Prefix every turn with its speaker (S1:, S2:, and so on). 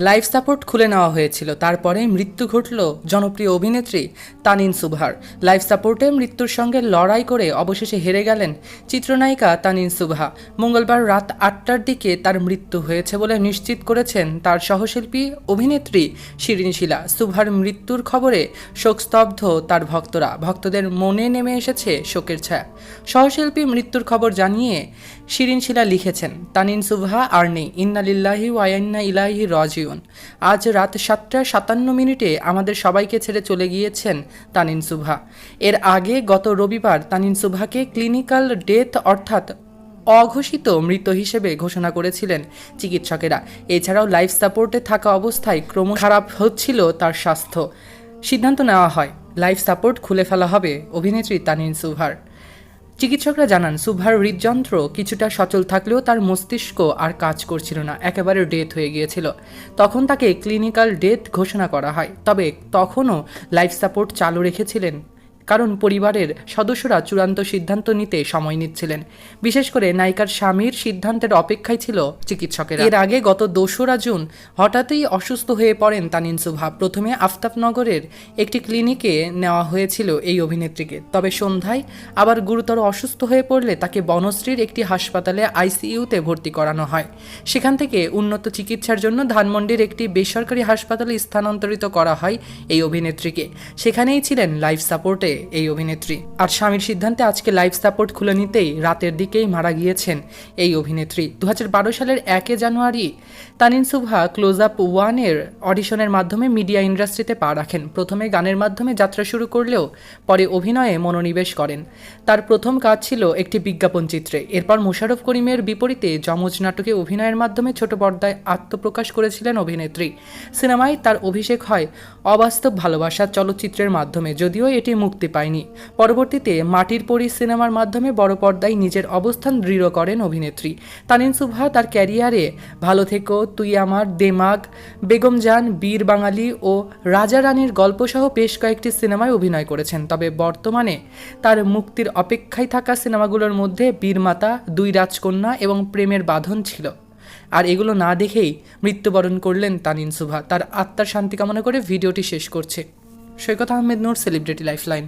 S1: Life support খুলে নেওয়া হয়েছিল। তারপরে মৃত্যু ঘটল জনপ্রিয় অভিনেত্রী তানিন সুভার। লাইফ সাপোর্টে মৃত্যুর সঙ্গে লড়াই করে অবশেষে হেরে গেলেন চিত্রনায়িকা তানিন সুভা। মঙ্গলবার রাত আটটার দিকে তার মৃত্যু হয়েছে বলে নিশ্চিত করেছেন তার সহশিল্পী অভিনেত্রী শিরিন শিলা। সুভার মৃত্যুর খবরে শোকস্তব্ধ তার ভক্তরা। ভক্তদের মনে নেমে এসেছে শোকের ছায়া। সহশিল্পী মৃত্যুর খবর জানিয়ে শিরিন শিলা লিখেছেন, তানিন সুভা আর নেই। ইন্নালিল্লাহি ওয়াইন্না ইলাহি রাজিউন আজ রাত সাতটা সাতান্ন মিনিটে আমাদের সবাইকে ছেড়ে চলে গিয়েছেন তানিন সুভা। এর আগে গত রবিবার তানিন সুভাকে ক্লিনিক্যাল ডেথ অর্থাৎ অঘোষিত মৃত হিসেবে ঘোষণা করেছিলেন চিকিৎসকেরা। এছাড়াও লাইফ সাপোর্টে থাকা অবস্থায় ক্রম খারাপ হচ্ছিল তার স্বাস্থ্য। সিদ্ধান্ত নেওয়া হয়, লাইফ সাপোর্ট খুলে ফেলা হবে অভিনেত্রী তানিন সুভার। চিকিৎসকরা জানান, সুভার হৃদযন্ত্র কিছুটা সচল থাকলেও তার মস্তিষ্ক আর কাজ করছিল না, একেবারে ডেথ হয়ে গিয়েছিল। তখন তাকে ক্লিনিক্যাল ডেথ ঘোষণা করা হয়। তবে তখনও লাইফ সাপোর্ট চালু রেখেছিলেন কারণ পরিবারের সদস্যরা চূড়ান্ত সিদ্ধান্ত নিতে সময় নিচ্ছিলেন। বিশেষ করে নায়িকার স্বামীর সিদ্ধান্তের অপেক্ষায় ছিল চিকিৎসকেরা। এর আগে গত দোসরা জুন হঠাৎই অসুস্থ হয়ে পড়েন তানিন সুভা। প্রথমে আফতাবনগরের একটি ক্লিনিকে নেওয়া হয়েছিল এই অভিনেত্রীকে। তবে সন্ধ্যায় আবার গুরুতর অসুস্থ হয়ে পড়লে তাকে বনশ্রীর একটি হাসপাতালে আইসিইউতে ভর্তি করানো হয়। সেখান থেকে উন্নত চিকিৎসার জন্য ধানমন্ডির একটি বেসরকারি হাসপাতালে স্থানান্তরিত করা হয় এই অভিনেত্রীকে। সেখানেই ছিলেন লাইফ সাপোর্টে এই অভিনেত্রী। আর স্বামীর সিদ্ধান্তে আজকে লাইফ সাপোর্ট খুলে নিতেই রাতের দিকেই মারা গিয়েছেন এই অভিনেত্রী। দু হাজার বারো সালের একে জানুয়ারি তানিন সুভা ক্লোজ আপ ওয়ানের অডিশনের মাধ্যমে মিডিয়া ইন্ডাস্ট্রিতে পা রাখেন। প্রথমে গানের মাধ্যমে যাত্রা শুরু করলেও পরে অভিনয়ে মনোনিবেশ করেন। তার প্রথম কাজ ছিল একটি বিজ্ঞাপন চিত্রে। এরপর মোশারফ করিমের বিপরীতে যমজ নাটকে অভিনয়ের মাধ্যমে ছোট পর্দায় আত্মপ্রকাশ করেছিলেন অভিনেত্রী। সিনেমায় তার অভিষেক হয় অবাস্তব ভালোবাসা চলচ্চিত্রের মাধ্যমে, যদিও এটি মুক্তি পায়নি। পরবর্তীতে মাটির পরী সিনেমার মাধ্যমে বড় পর্দায় নিজের অবস্থান দৃঢ় করেন অভিনেত্রী। তানিন সুভা তার ক্যারিয়ারে ভালো থেকো, তুই আমার দেমাগ বেগম জান বীর বাঙালি ও রাজা রানীর গল্পসহ বেশ কয়েকটি সিনেমায় অভিনয় করেছেন। তবে বর্তমানে তার মুক্তির অপেক্ষায় থাকা সিনেমাগুলোর মধ্যে বীরমাতা দুই রাজকন্যা এবং প্রেমের বাঁধন ছিল। আর এগুলো না দেখেই মৃত্যুবরণ করলেন তানিন সুভা। তার আত্মার শান্তি কামনা করে ভিডিওটি শেষ করছে। Saikat Ahmed Noor celebrity lifeline